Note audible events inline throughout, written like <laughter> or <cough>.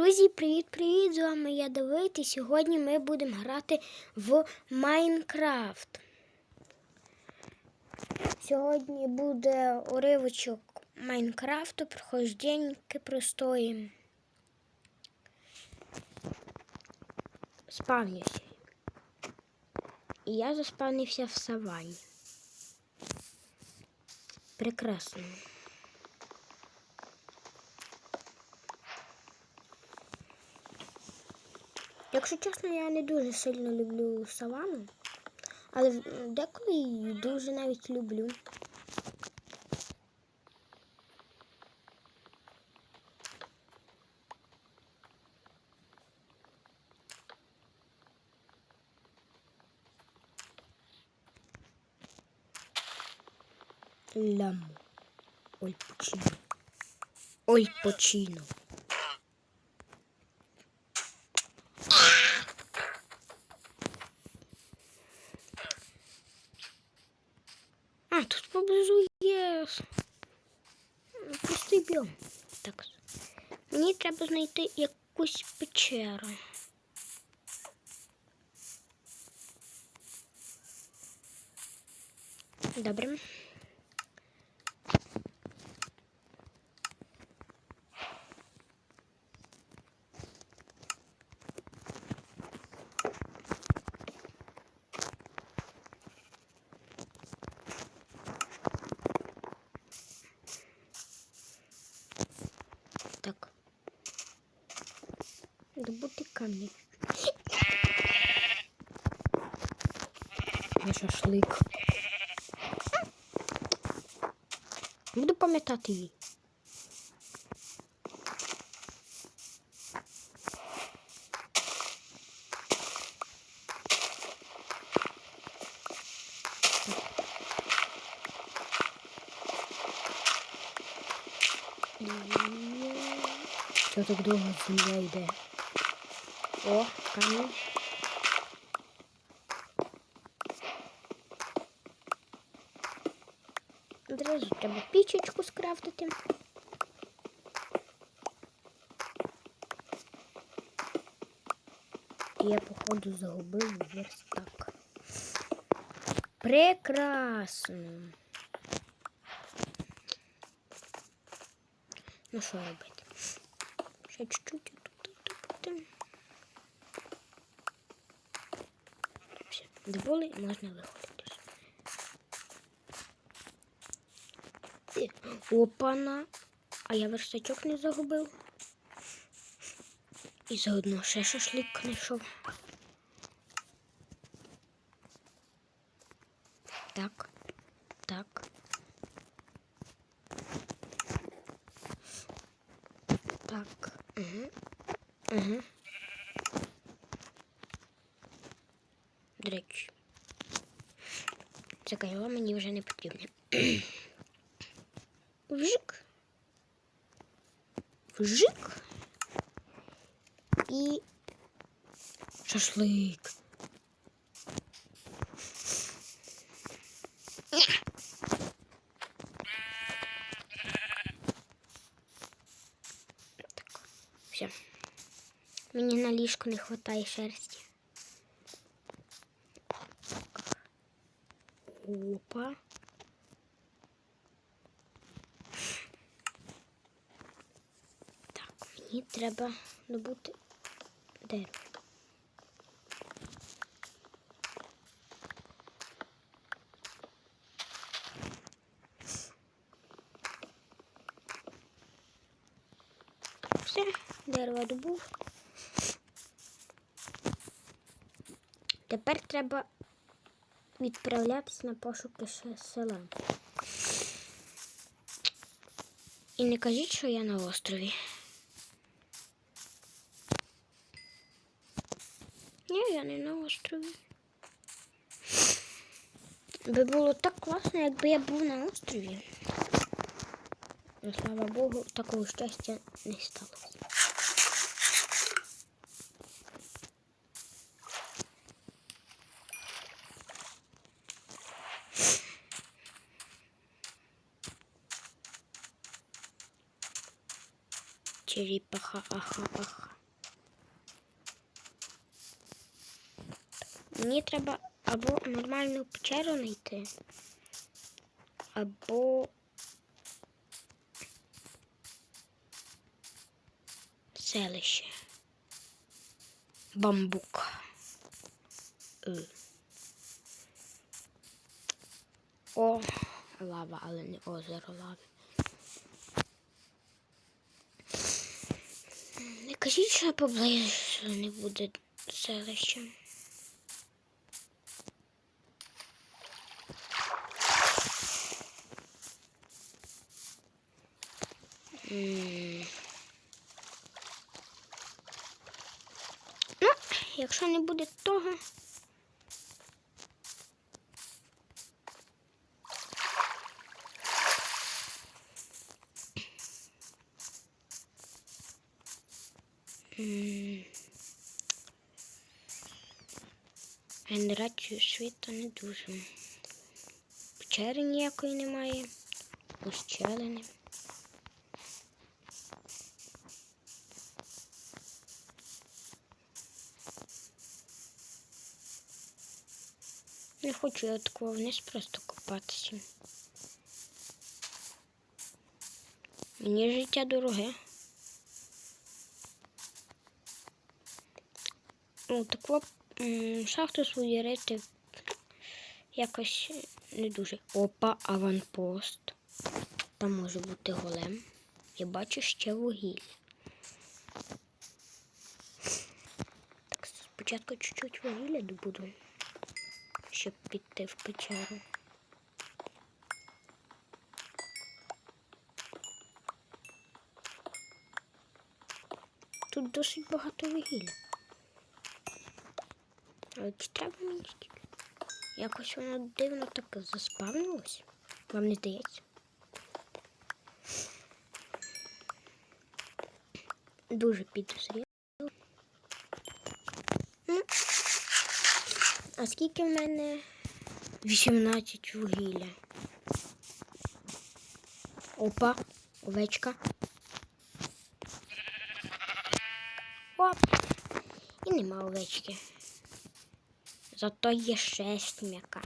Друзі, привіт-привіт! З вами я Давид, і сьогодні ми будемо грати в Майнкрафт. Сьогодні буде уривочок Майнкрафту, прохожденьки простої. Спавнюся. І я заспавнився в савані. Прекрасно. Якщо чесно, я не дуже сильно люблю савану, але деколи її дуже навіть люблю. Ламо. Оль почину. Оль почину. А, тут поблизу є пустий біом. Так. Мені треба знайти якусь печеру. Добре. Так. Добути камні. Я шашлик. Буду пам'ятати її. Що так довго земля йде? О, камінь. Одразу треба пічечку скрафтити. Я, походу, загубив верстак. Прекрасно. Ну що робити? Ще чуть-чуть тут добути. Доволі можна виходити. Опана. А я верстачок не загубив. І заодно ще шашлик знайшов. Так, так. Так. Угу. Угу. До. Це кайло мені вже не потрібне. <clears throat> Вжик. Вжик. І шашлик. Все. Мені на ліжку не вистачає шерсті. Опа. Так, мені треба добути дерево. Все, дерево добув. Тепер треба відправлятися на пошуки села. І не кажіть, що я на острові. Ні, я не на острові. Би було так класно, якби я був на острові. Но, слава Богу, такого щастя не сталося. черепаха, аха, аха. Мені треба або нормальну печеру знайти, або селище. Бамбук. Е. О, лава, але не озеро лави. Не кажіть, що поближче не буде селища. Ну, якщо не буде того. Генерацію світу не дуже. Печери ніякої немає. Ущелини. Не хочу я такого вниз просто купатися. Мені життя дороге. Ну, таку шахту свою рити якось не дуже. Опа, аванпост. Там може бути голем. Я бачу ще вугілля. Так, спочатку чуть-чуть вугілля добуду, щоб піти в печеру. Тут досить багато вугілля. Але чи треба мені стільки? Якось воно дивно так заспавнилось. Вам не здається? Дуже підозріло. Ну, А скільки в мене? 18 вугілля. Опа, овечка. Оп. І нема овечки. Зато є шесть м'яка.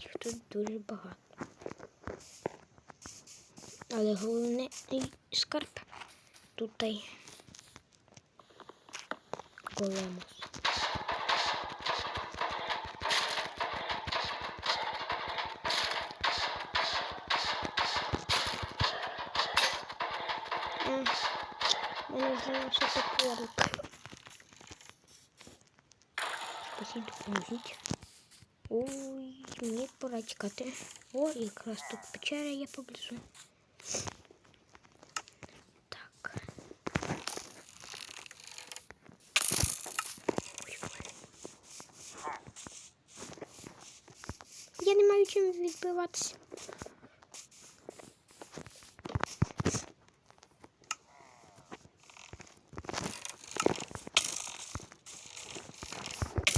Їх тут дуже багато. Але головне скарб тут й. М, Мене здається топорик. Спасибо, допоможіть. Ой, мені пора тікати. О, якраз тут печера є поблизу. Так. Ой, ой. Я не маю чим відбиватися.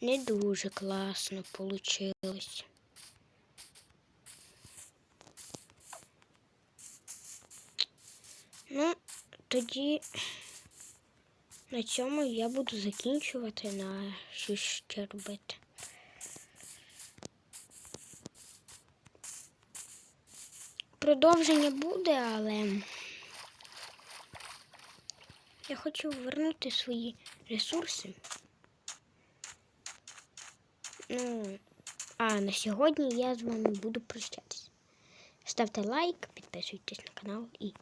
Не дуже класно получилось. Ну, тоді на цьому я буду закінчувати на що ще робити. Продовження буде, але я хочу вернути свої ресурси. Ну, а на сьогодні я з вами буду прощатись. Ставте лайк, підписуйтесь на канал і